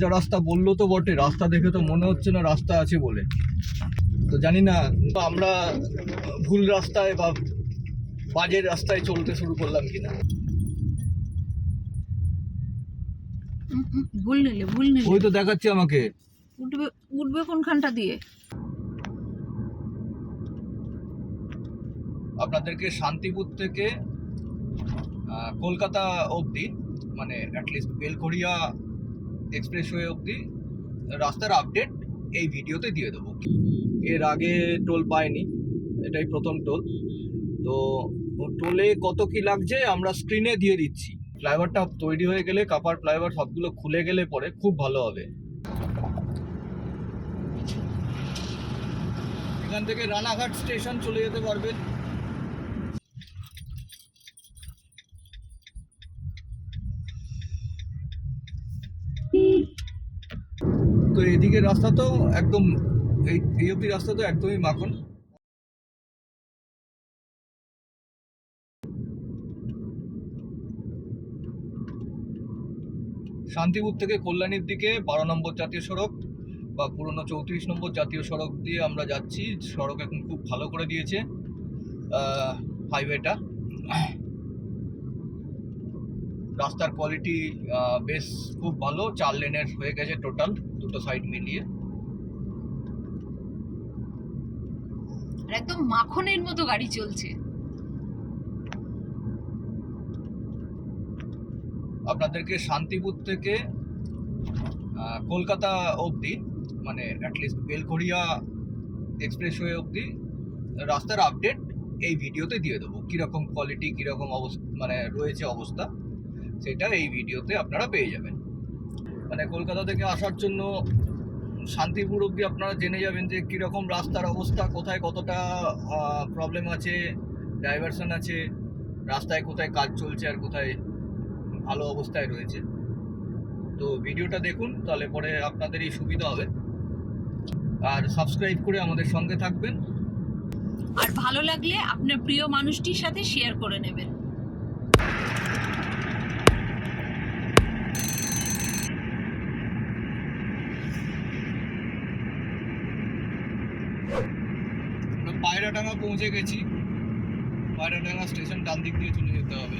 সোজা রাস্তা বলল তো বটে রাস্তা দেখে তো মনে হচ্ছে না রাস্তা আছে বলে। তো জানি না আমরা ভুল রাস্তায় বা বাজে রাস্তায় চলতে শুরু করলাম কিনা। ভুল নিলে ভুল নিলে। ওই তো দেখাচ্ছে আমাকে। উঠবে উঠবে কোনখানটা দিয়ে? আপনাদেরকে শান্তিপুর থেকে কলকাতা অবধি মানে অ্যাটলিস্ট বেলঘড়িয়া এক্সপ্রেসওয়ে অবধি রাস্তার আপডেট এই ভিডিওতে দিয়ে দেবো। এর আগে টোল পাইনি, এটাই প্রথম টোল তো টোলে কত কি লাগছে আমরা স্ক্রিনে দিয়ে দিচ্ছি। ফ্লাইওভারটা তৈরি হয়ে গেলে, কাপার ফ্লাইওভার সবগুলো খুলে গেলে পরে খুব ভালো হবে। এখান থেকে রানাঘাট স্টেশন চলে যেতে পারবেন তো এদিকে রাস্তা তো একদম, এই এই অব্দি রাস্তা তো একদমই মাখন। শান্তিপুর থেকে কল্যাণীর দিকে বারো নম্বর জাতীয় সড়ক বা পুরনো চৌত্রিশ নম্বর জাতীয় সড়ক দিয়ে আমরা যাচ্ছি। সড়ক এখন খুব ভালো করে দিয়েছে হাইওয়েটা রাস্তার কোয়ালিটি বেশ খুব ভালো, চার লেনের হয়ে গেছে টোটাল দুটো সাইড মিলিয়ে। আর একদম মাখনের মতো গাড়ি চলছে। আপনাদেরকে শান্তিপুর থেকে কলকাতা অবধি মানে অ্যাটলিস্ট বেলঘড়িয়া এক্সপ্রেসওয়ে অবধি রাস্তার আপডেট এই ভিডিওতে দিয়ে দেবো। কীরকম কোয়ালিটি কীরকম অবস্থা মানে রয়েছে অবস্থা সেটা এই ভিডিওতে আপনারা পেয়ে যাবেন। মানে কলকাতা থেকে আসার জন্য শান্তিপুর অবধি আপনারা জেনে যাবেন যে কীরকম রাস্তার অবস্থা, কোথায় কতটা প্রবলেম আছে ডাইভারশন আছে, রাস্তায় কোথায় কাজ চলছে আর কোথায় ভালো অবস্থায় রয়েছে। তো ভিডিওটা দেখুন, তাহলে পরে আপনাদেরই সুবিধা হবে। আর সাবস্ক্রাইব করে আমাদের সঙ্গে থাকবেন। আর ভালো লাগলে আপনার প্রিয় মানুষটির সাথে শেয়ার করে নেবেন আমরা পায়রাডাঙ্গা পৌঁছে গেছি। পায়রাডাঙ্গা স্টেশন ডান দিক দিয়ে চলে যেতে হবে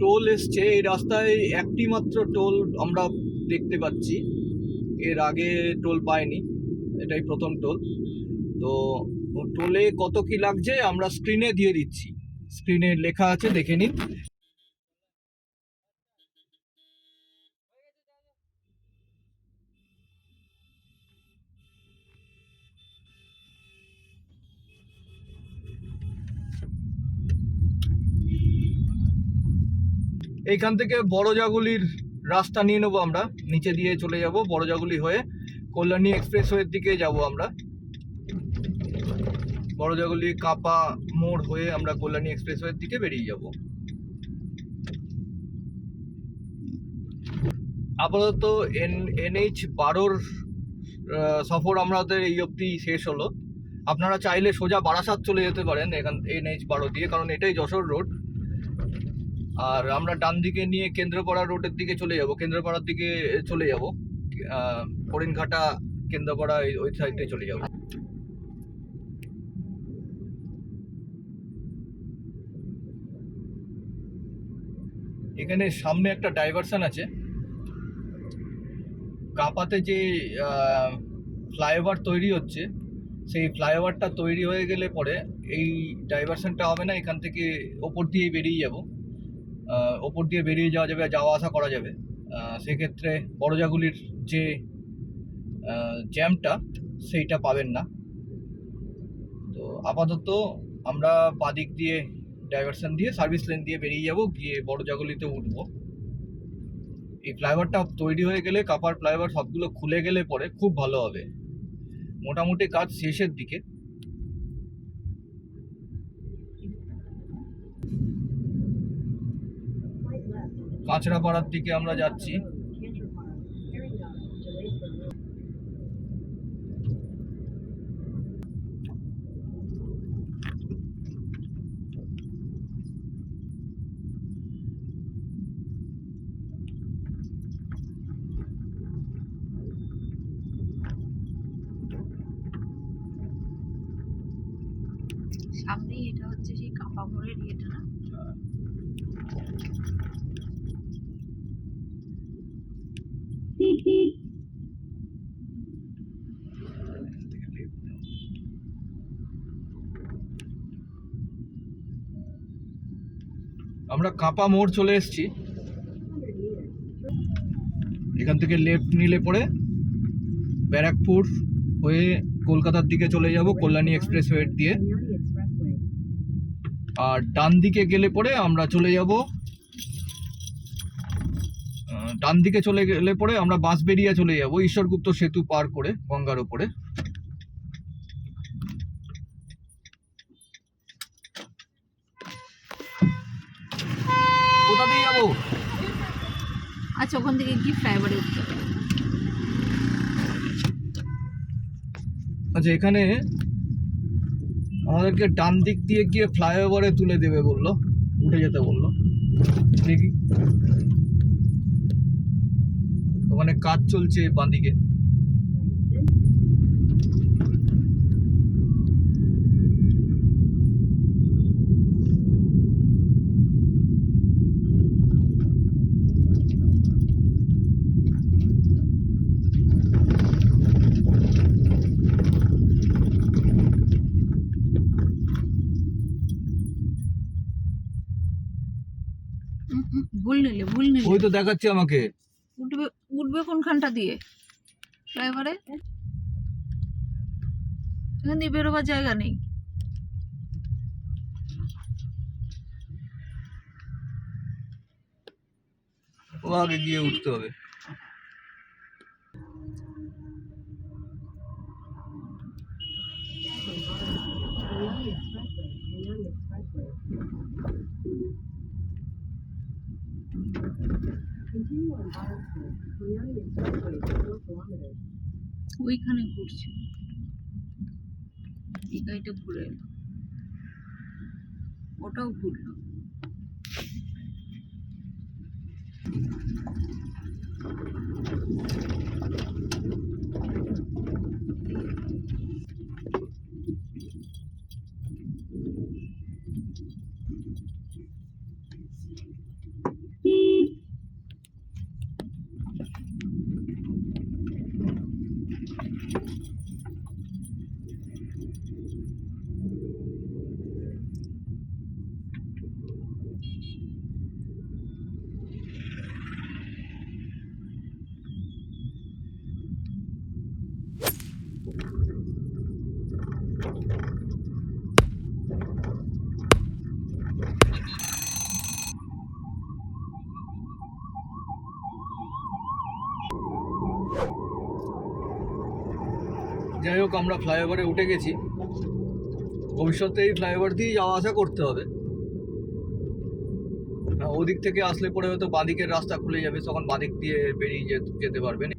টোল এসছে এই রাস্তায় একটি মাত্র টোল আমরা দেখতে পাচ্ছি। এর আগে টোল পাইনি, এটাই প্রথম টোল। তো টোলে কত কি লাগছে আমরা স্ক্রিনে দিয়ে দিচ্ছি। স্ক্রিনে লেখা আছে, দেখে নিন। এইখান থেকে বড় জাগুলির রাস্তা নিয়ে নেব আমরা। নিচে দিয়ে চলে যাব বড় জাগুলি হয়ে কল্যাণী এক্সপ্রেসওয়ের দিকে যাব আমরা। বড় জাগুলি কাপা মোড় হয়ে আমরা কল্যাণী এক্সপ্রেসওয়ের দিকে বেরিয়ে যাব। আপাতত এন, এনএইচ বারোর সফর আমাদের এই অবধি শেষ হলো। আপনারা চাইলে সোজা বারাসাত চলে যেতে পারেন এখান, এনএইচ বারো দিয়ে, কারণ এটাই যশোর রোড। আর আমরা ডান দিকে নিয়ে কেন্দ্রপাড়া রোডের দিকে চলে যাব, কেন্দ্রপাড়ার দিকে চলে যাব। হরিণঘাটা কেন্দ্রপাড়া ওই সাইডে চলে যাব। এখানে সামনে একটা ডাইভারশন আছে। কাপাতে যে ফ্লাইওভার তৈরি হচ্ছে, সেই ফ্লাইওভারটা তৈরি হয়ে গেলে পরে এই ডাইভারশনটা হবে না, এখান থেকে ওপর দিয়ে বেরিয়ে যাব। ওপর দিয়ে বেরিয়ে যাওয়া যাবে যাওয়া আসা করা যাবে। সেক্ষেত্রে বড়জাগুলির যে জ্যামটা, সেইটা পাবেন না। তো আপাতত আমরা বাদিক দিয়ে ডাইভারশন দিয়ে সার্ভিস লেন দিয়ে বেরিয়ে যাব, গিয়ে বড় জাগলিতে উঠবো। এই ফ্লাইওভারটা তৈরি হয়ে গেলে, কাপার ফ্লাইওভার সবগুলো খুলে গেলে পরে খুব ভালো হবে। মোটামুটি কাজ শেষের দিকে। কাঁচড়াপাড়ার দিকে আমরা যাচ্ছি সামনেই এটা হচ্ছে সেই কাঁপা মোড়ের ইয়েটা না আমরা কাপা মোড় চলে এসেছি। এখান থেকে লেফট নিলে পরে ব্যারাকপুর হয়ে কলকাতার দিকে চলে যাব, কল্যাণী এক্সপ্রেস ওয়ে দিয়ে। আর ডান দিকে গেলে পরে আমরা চলে যাব ডান দিকে চলে গেলে পরে আমরা বাঁশবেরিয়া চলে যাব, ঈশ্বরগুপ্ত সেতু পার করে গঙ্গার উপরে আচ্ছা ওখান থেকে কি ফ্লাইওভারে উঠতে হবে আচ্ছা এখানে আমাদেরকে ডান দিক দিয়ে গিয়ে ফ্লাইওভারে তুলে দেবে বলল, উঠে যেতে বলল। দেখি। ওখানে কাজ চলছে বাঁদিকে। ভুল নিলে ভুল নিলে। ওই তো দেখাচ্ছে আমাকে। উঠবে উঠবে কোনখানটা দিয়ে? ড্রাইভারে? এখান দিয়ে বেরোবার জায়গা নেই। ও আগে গিয়ে উঠতে হবে। ওইখানে ঘুরছে। এই গাড়িটা ঘুরে এলো। ওটাও ঘুরলো যাই হোক, আমরা ফ্লাইওভারে উঠে গেছি। ভবিষ্যতে এই ফ্লাইওভার দিয়ে যাওয়া আসা করতে হবে। ওদিক থেকে আসলে পরে হয়তো বাঁদিকের রাস্তা খুলে যাবে, তখন বাঁদিক দিয়ে বেরিয়ে যেতে- যেতে পারবেন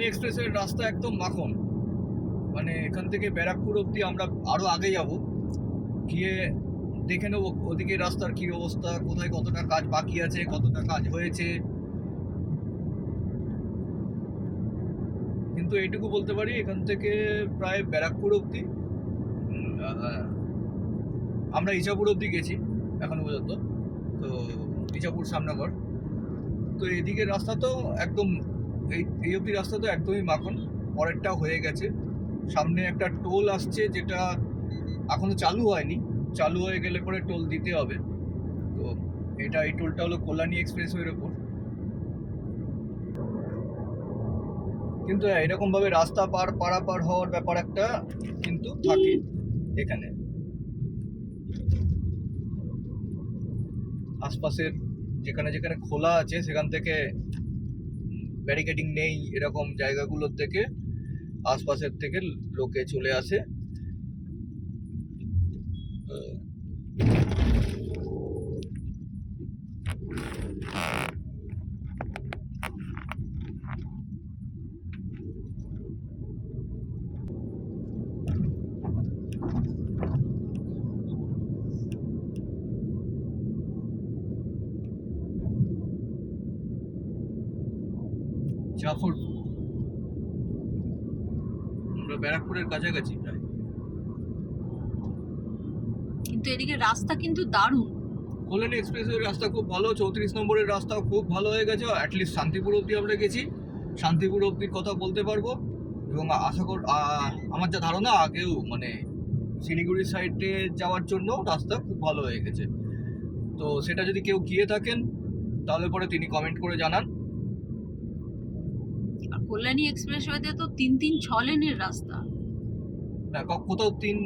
কল্যাণী এক্সপ্রেসের রাস্তা একদম মাখন। মানে এখান থেকে ব্যারাকপুর অবধি আমরা আরও আগে যাব। গিয়ে দেখে নেব ওদিকে রাস্তার কি অবস্থা, কোথায় কতটা কাজ বাকি আছে, কতটা কাজ হয়েছে। কিন্তু এইটুকু বলতে পারি, এখান থেকে প্রায় ব্যারাকপুর অবধি আমরা ইচাপুর অবধি গেছি, এখনও পর্যন্ত। তো ইচাপুর সামনাগড়। তো এদিকের রাস্তা তো একদম এই এই অবধি রাস্তা তো একদমই মাখন। পরেরটা হয়ে গেছে। সামনে একটা টোল আসছে যেটা এখনও চালু হয়নি। চালু হয়ে গেলে পরে টোল দিতে হবে। তো এটা এই টোলটা হলো কল্যাণী এক্সপ্রেসওয়ের ওপর। কিন্তু হ্যাঁ, এরকমভাবে রাস্তা পার পারাপার হওয়ার ব্যাপার একটা কিন্তু থাকে এখানে। আশপাশের যেখানে যেখানে খোলা আছে সেখান থেকে ব্যারিকেডিং নেই এরকম জায়গাগুলোর থেকে আশপাশের থেকে লোকে চলে আসে। ব্যারাকপুরের কাছাকাছি প্রায়। কিন্তু এদিকে রাস্তা কিন্তু দারুণ। কল্যাণী এক্সপ্রেসের রাস্তা খুব ভালো চৌত্রিশ নম্বরের রাস্তা খুব ভালো হয়ে গেছে অ্যাটলিস্ট শান্তিপুর অবধি আমরা গেছি। শান্তিপুর অবধির কথা বলতে পারব এবং আশা কর আমার যা ধারণা আগেও মানে শিলিগুড়ি সাইডে যাওয়ার জন্য রাস্তা খুব ভালো হয়ে গেছে। তো সেটা যদি কেউ গিয়ে থাকেন তাহলে পরে তিনি কমেন্ট করে জানান। আর কল্যাণী এক্সপ্রেসওয়েতে তো তিন তিন ছ লেনের রাস্তা। না, কোথাও তিন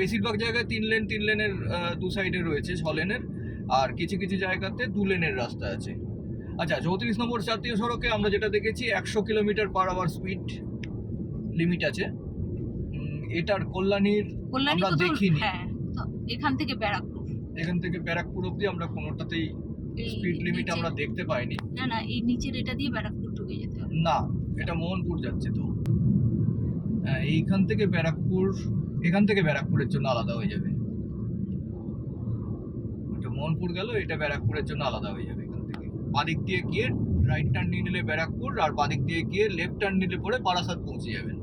বেশিরভাগ জায়গায় তিন লেন তিন লেনের দু সাইডে রয়েছে ছ লেনের আর কিছু কিছু জায়গাতে দু লেনের রাস্তা আছে। আচ্ছা চৌত্রিশ নম্বর জাতীয় সড়কে আমরা যেটা দেখেছি একশো kilometre per hour speed limit আছে। এটার কল্যাণীর কল্যাণী আমরা দেখিনি। হ্যাঁ এখান থেকে ব্যারাকপুর। এখান থেকে ব্যারাকপুর অব্দি আমরা কোনোটাতেই স্পিড লিমিট আমরা দেখতে পাইনি। না না এই নিচের এটা দিয়ে ব্যারাকপুর ঢুকে যেতে হবে। না এটা মোহনপুর যাচ্ছে তো। হ্যাঁ, এইখান থেকে ব্যারাকপুর এখান থেকে ব্যারাকপুরের জন্য আলাদা হয়ে যাবে। ওটা মোহনপুর গেল এটা ব্যারাকপুরের জন্য আলাদা হয়ে যাবে এখান থেকে। বাদিক দিয়ে গিয়ে রাইট টার্ন নিয়ে নিলে ব্যারাকপুর আর বাদিক দিয়ে গিয়ে লেফট টার্ন নিলে পরে বারাসাত পৌঁছে যাবেন।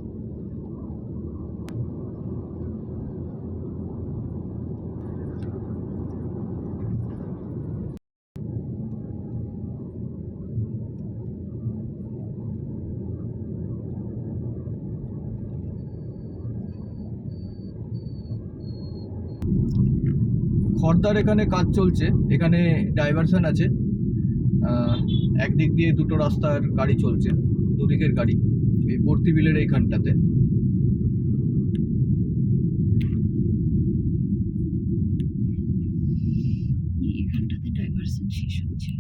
খর্দার এখানে কাজ চলছে, এখানে ডাইভারশন আছে। একদিক দিয়ে দুটো রাস্তার গাড়ি চলছে, দুদিকের গাড়ি, এই ভর্তি বিলের এইখানটাতে এই এখানটাতে ডাইভারশন শেষ হচ্ছে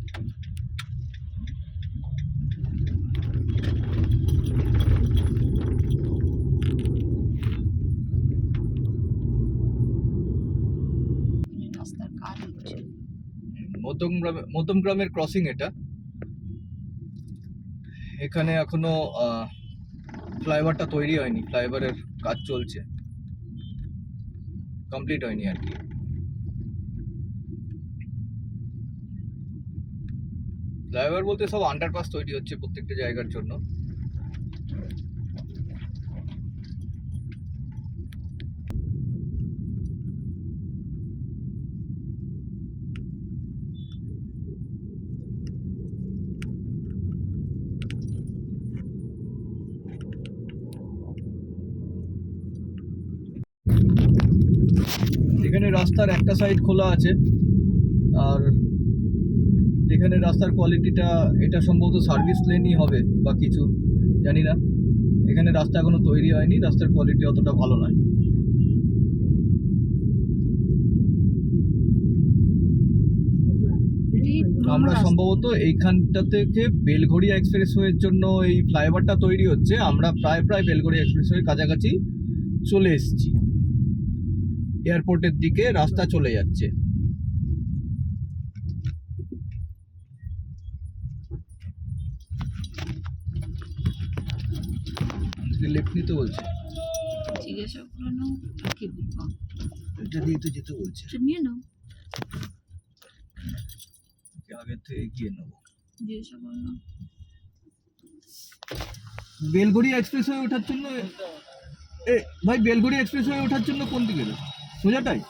এখানে রাস্তার কাজ হচ্ছে মধ্যম গ্রামে গ্রামের ক্রসিং এটা। এখানে এখনও ফ্লাইওভারটা তৈরি হয়নি, ফ্লাইওভারের কাজ চলছে। কমপ্লিট হয়নি আর কি। ফ্লাইওভার বলতে সব আন্ডারপাস তৈরি হচ্ছে প্রত্যেকটা জায়গার জন্য এখানে রাস্তার একটা সাইড খোলা আছে। আর এখানে রাস্তার কোয়ালিটিটা এটা সম্ভবত সার্ভিস লেনই হবে বা কিছু, জানি না। এখানে রাস্তা এখনও তৈরি হয়নি, রাস্তার কোয়ালিটি অতটা ভালো নয়। আমরা সম্ভবত এইখানটা থেকে বেলঘড়িয়া এক্সপ্রেসওয়ের জন্য এই ফ্লাইওভারটা তৈরি হচ্ছে। আমরা প্রায় প্রায় বেলঘড়িয়া এক্সপ্রেসওয়ের কাছাকাছি চলে এসেছি। এয়ারপোর্টের দিকে রাস্তা চলে যাচ্ছে। বেলগুড়ি নিতে বলছে। এটা দিয়ে তো যেতে বলছে। নিয়ে নাও। আগে থেকে গিয়ে নেব। এক্সপ্রেস হয়ে ওঠার জন্য এ ভাই বেলগুড়ি এক্সপ্রেস হয়ে ওঠার জন্য কোন দিকে সোজাটাই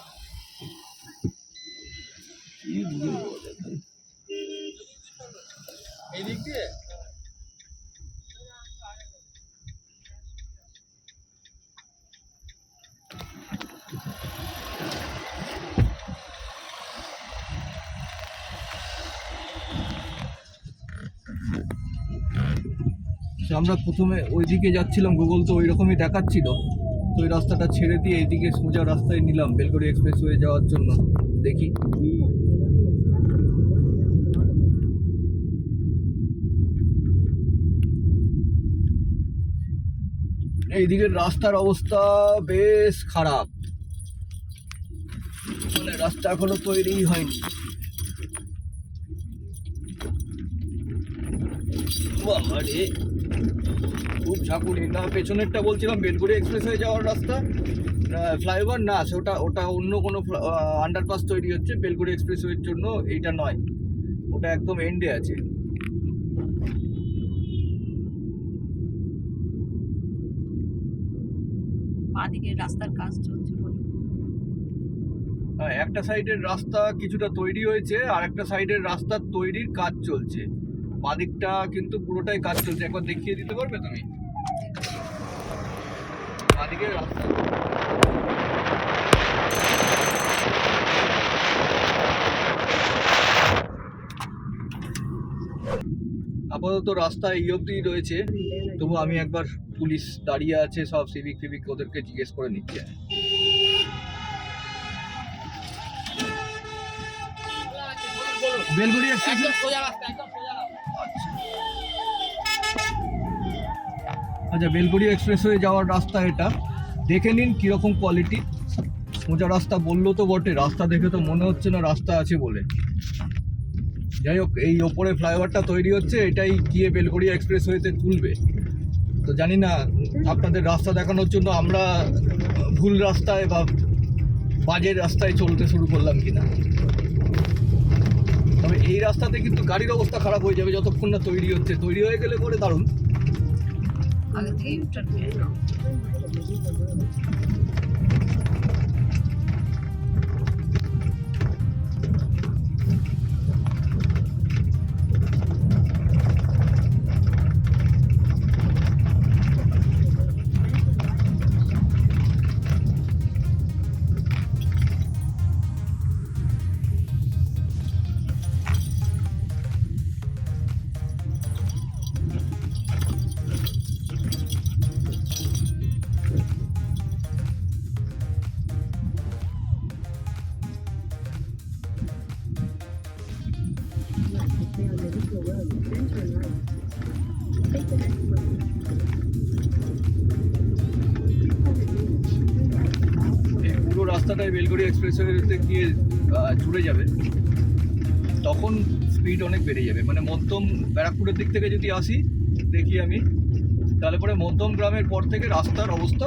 আমরা প্রথমে ওইদিকে যাচ্ছিলাম গুগল তো ওই রকমই দেখাচ্ছিল। তো ওই রাস্তাটা ছেড়ে দিয়ে এইদিকে সোজা রাস্তায় নিলাম, বেলগড়ি এক্সপ্রেস হয়ে যাওয়ার জন্য। দেখি। এইদিকের রাস্তার অবস্থা বেশ খারাপ। মানে রাস্তা এখনও তৈরিই হয়নি। খুব ঝাঁকুনি। না পেছনেরটা বলছিলাম বেলগুড়ি এক্সপ্রেস হয়ে যাওয়ার রাস্তা। ফ্লাইওভার না ওটা ওটা অন্য কোনো আন্ডারপাস তৈরি হচ্ছে বেলগুড়ি এক্সপ্রেস ওয়ের জন্য এইটা নয়। ওটা একদম এন্ডে আছে। বাঁদিকে রাস্তার কাজ চলছে হ্যাঁ, একটা সাইডের রাস্তা কিছুটা তৈরি হয়েছে আর একটা সাইডের রাস্তার তৈরির কাজ চলছে। বাদিকটা কিন্তু পুরোটাই কাজ চলছে। একবার দেখিয়ে দিতে পারবে তুমি? রাস্তা। আপাতত রাস্তা এই অবধি রয়েছে। তবু আমি একবার পুলিশ দাঁড়িয়ে আছে সব সিভিক ফিভিক ওদেরকে জিজ্ঞেস করে নিচ্ছি। বেলগুড়ি আচ্ছা বেলগুড়ি এক্সপ্রেস হয়ে যাওয়ার রাস্তা এটা। দেখে নিন কীরকম কোয়ালিটি সোজা রাস্তা বলল তো বটে, রাস্তা দেখে তো মনে হচ্ছে না রাস্তা আছে বলে। যাই হোক, এই ওপরে ফ্লাইওভারটা তৈরি হচ্ছে, এটাই গিয়ে বেলগড়িয়া এক্সপ্রেস হয়েতে তুলবে। তো জানি না, আপনাদের রাস্তা দেখানোর জন্য আমরা ভুল রাস্তায় বা বাজে রাস্তায় চলতে শুরু করলাম কিনা। তবে এই রাস্তাতে কিন্তু গাড়ির অবস্থা খারাপ হয়ে যাবে, যতক্ষণ না তৈরি হচ্ছে। তৈরি হয়ে গেলে পরে দারুণ। আগে থেকে ইউটার্ন বেলগুড়ি বেলগড়ি এক্সপ্রেসওয়েতে গিয়ে জুড়ে যাবে, তখন স্পিড অনেক বেড়ে যাবে। মানে মধ্যম ব্যারাকপুরের দিক থেকে যদি আসি, দেখি আমি, তাহলে পরে মধ্যম গ্রামের পর থেকে রাস্তার অবস্থা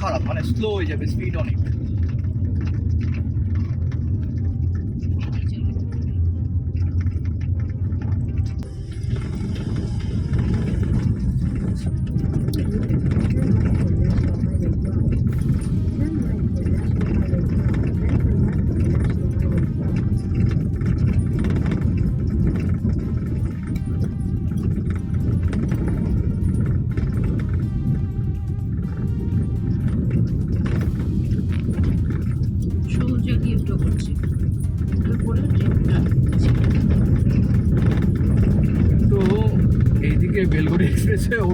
খারাপ মানে স্লো হয়ে যাবে স্পিড অনেক।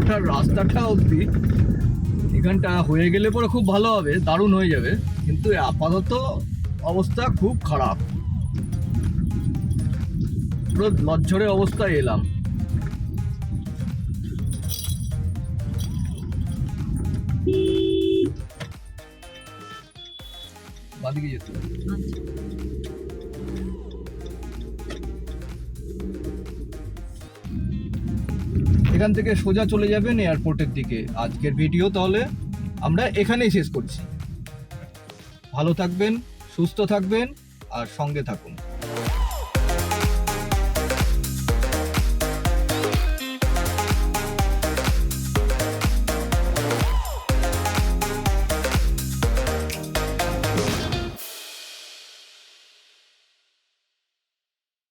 ওঠার রাস্তাটা অবধি এখানটা হয়ে গেলে পরে খুব ভালো হবে, দারুণ হয়ে যাবে। কিন্তু আপাতত অবস্থা খুব খারাপ। পুরো লজ্জরে অবস্থায় এলাম। বাদিকে যেতে এখান থেকে সোজা চলে যাবেন এয়ারপোর্টের দিকে। আজকের ভিডিও তাহলে আমরা এখানেই শেষ করছি। ভালো থাকবেন, সুস্থ থাকবেন, আর সঙ্গে থাকুন।